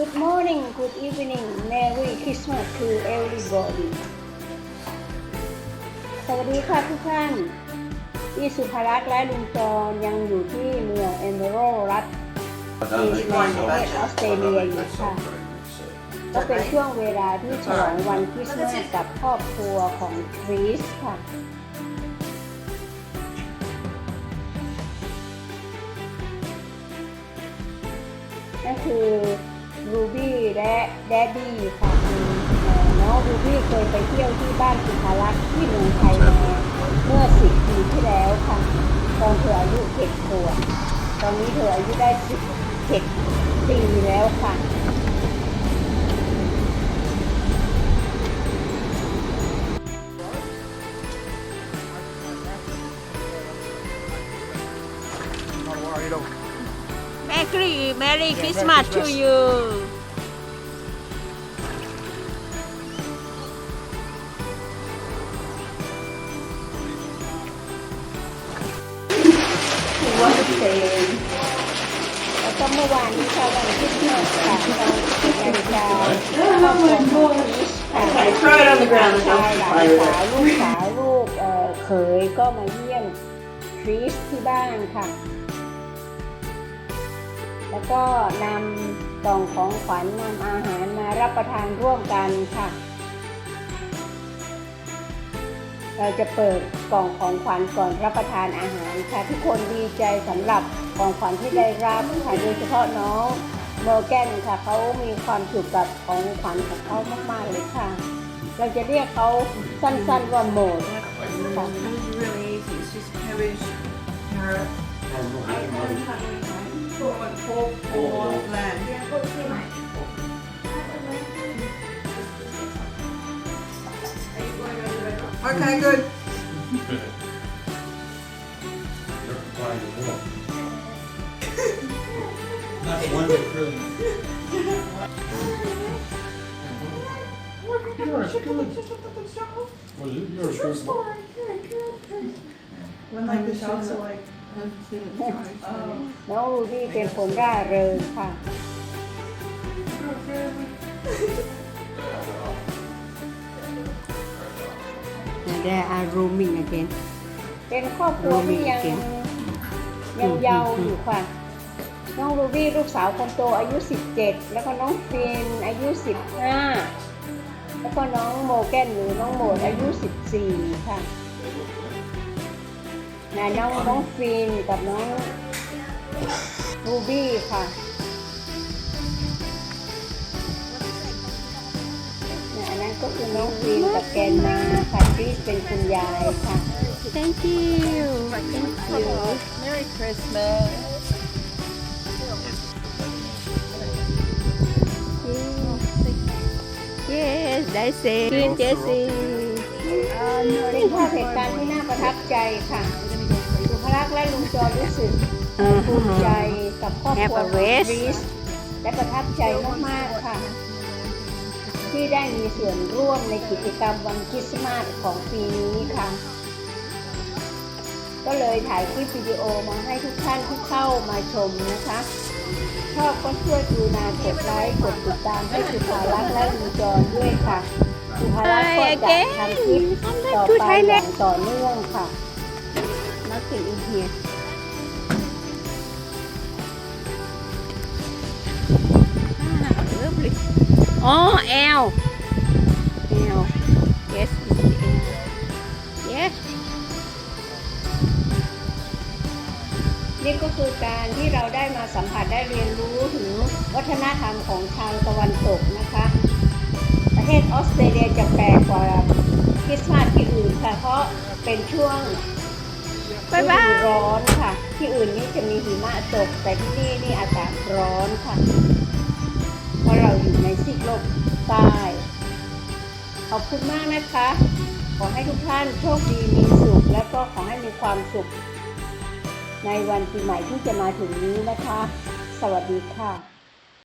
Good morning, good evening, Merry Christmas to everybody สวัสดีค่ะทุกท่านอีสุภรักษ์และลุงจอรยังอยู่ที่เมืองเอมเบโรรัฐซีแลนประเทศออสเตรเลียอยู่ค่ะ ก็เป็นช่วงเวลาที่ฉลองวันคริสต์มาสกับครอบครัวของคริสค่ะก็คือ รูบี้และแดดดี้ค่ะคือเอ่อน้องรูบี้เคยไปเที่ยวที่บ้านสุภารักษ์ที่เมืองไทยมาเมื่อสิบปีที่แล้วค่ะ ตอนเธออายุเจ็ดขวบตอนนี้เธออายุได้สิบเจ็ดปีแล้วค่ะ Merry Merry Christmas to you วันเสาร์แล้วก็เมื่อวานนี้ค่ะวันคริสต์มาสค่ะตอนนาฬิกาครอบครัวของคริสค่ะ Throw it on the ground and ชาย don't หลาน fire สาว it. ลูกสาวลูกเอ่อเขยก็มาเยี่ยมคริสที่บ้านค่ะ แล้วก็นำกล่องของขวัญนำอาหารมารับประทานร่วมกันค่ะ เราจะเปิดกล่องของขวัญก่อนรับประทานอาหารค่ะ ทุกคนดีใจสำหรับกล่องขวัญที่ได้รับค่ะโดยเฉพาะน้องโมแกนค่ะเขามีความสุขกับของขวัญของเขามากๆเลยค่ะ เราจะเรียกเขาสั้นๆว่าโหมดค่ะ Okay, good. They're flying the wall. That's one acrylic. You're a good. Well, you- you're a good. Like the shots are like. น้องรูดี้เป็นคนร่าเริงค่ะ There are roaming again เป็นครอบครัวที่ยัง Roaming ยังเยาว์อยู่ค่ะ น้องรูบี้ลูกสาวคนโตอายุ 17 แล้วก็น้องฟินอายุ 15 แล้วก็น้องโมแกนหรือน้องโหมดอายุ 14 ค่ะ นะน้องน้องฟินกับน้องรูบี้ค่ะนะอันนั้นก็คือน้องฟินกับแกนนาค่ะที่เป็นคุณยายค่ะ Thank you Thank you Merry Christmas. Yes ได้เซ็นเจสซี่เป็นภาพเหตุการณ์ที่น่า ประทับใจค่ะสุภลักษณ์และลุงจอรู้สึกภูมิใจกับครอบครัวของคริสและประทับใจมากๆค่ะ ที่ได้มีส่วนร่วมในกิจกรรมวันคริสต์มาสของปีนี้ค่ะ ก็เลยถ่ายคลิปวิดีโอมาให้ทุกท่านที่เข้ามาชมนะคะชอบก็ช่วยกรุณากดไลค์กดติดตามให้สุภารักษ์และลุงจรด้วยค่ะสุ ภารักษ์ก็จะทำคลิปต่อไปอย่างต่อเนื่องค่ะ Nothing in here lovely อ๋อ L L yes it's L yes นี่ก็คือการที่เราได้มาสัมผัสได้เรียนรู้ถึงวัฒนธรรมของทางตะวันตกนะคะ ออสเตรเลียจะแปลกกว่าคริสต์มาสที่อื่นค่ะ เพราะเป็นช่วงฤดูร้อนค่ะ ที่อื่นนี่จะมีหิมะตก แต่ที่นี่นี่อากาศร้อนค่ะ เพราะเราอยู่ในซีกโลกใต้ขอบคุณมากนะคะ ขอให้ทุกท่านโชคดีมีสุข แล้วก็ขอให้มีความสุข ในวันปีใหม่ที่จะมาถึงนี้นะคะ สวัสดีค่ะ